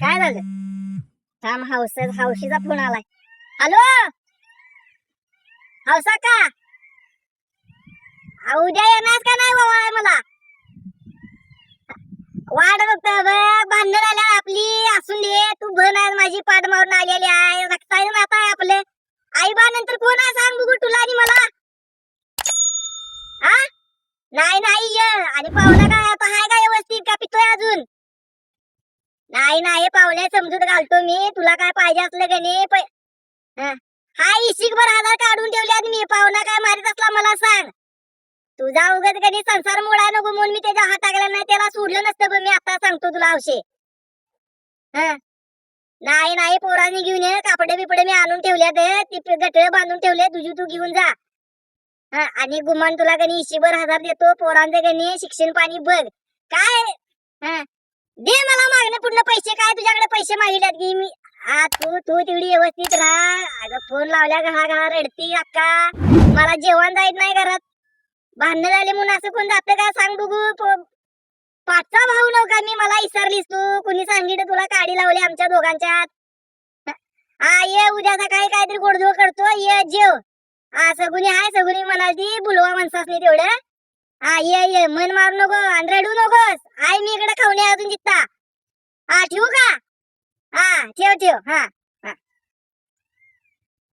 काय झालं? थांब हाऊस हावशीचा फोन आलाय. हॅलो? हावसा का? उद्या येणार का नाही बाबा मला? वाट बघतो बघ भांडण आल्या आपली असून दे तू भन आहे माझी पाठ मारून आलेली आहे रक्ताय आता आहे आपले. आई बा नंतर कोण आहे? सांग बघू तुला आणि मला. हा नाही नाही ये. आणि पाहुणा का व्यवस्थित का पितोय अजून नाही नाही पाहुणे समजूत घालतो मी. तुला काय पाहिजे असलं का नाही हा. इशिक भर हजार काढून ठेवले आणि मी. पाहुणा काय मारित असला मला सांग. तुझा उगत कधी संसार मोडा नको म्हणून मी त्याच्या हात टाकला नाही त्याला सोडलं नसतं मी. आता सांगतो तुला औषे नाही नाही पोरांनी घेऊन ये. कापडे बिपडे मी आणून ठेवल्यात ती गटळे बांधून ठेवले. तुझी तू घेऊन जा. आणि गुमान तुला कधी इशीभर हजार देतो. पोरांचं कधी शिक्षण पाणी बघ. काय? दे मला मागणे पूर्ण पैसे काय तुझ्याकडे पैसे मागितल्यात की? मी हा तू तू तेवढी व्यवस्थित राहा. अगं फोन लावल्या घहा घहा रडती अक्का. मला जेवण जायत नाही घरात. भांडणं झाले म्हणून असं कोण जातं का? सांग बघू. प- पाचचा भाऊ नव्हता मी. मला विसरलीस तू. कुणी सांगितलं तुला काडी लावली आमच्या दोघांच्यात हा ये उद्या सकाळी काहीतरी गोडधोड करतो. ये जेव. हा सगुनी हाय सगुनी ती बुलवा माणसासनी तेवढं. हा ये ये. मन मारू नको आणि नकोस. आई मी इकडे खाऊन अजून जित्ता हा ठेवू का? हा ठेव ठेव. हा.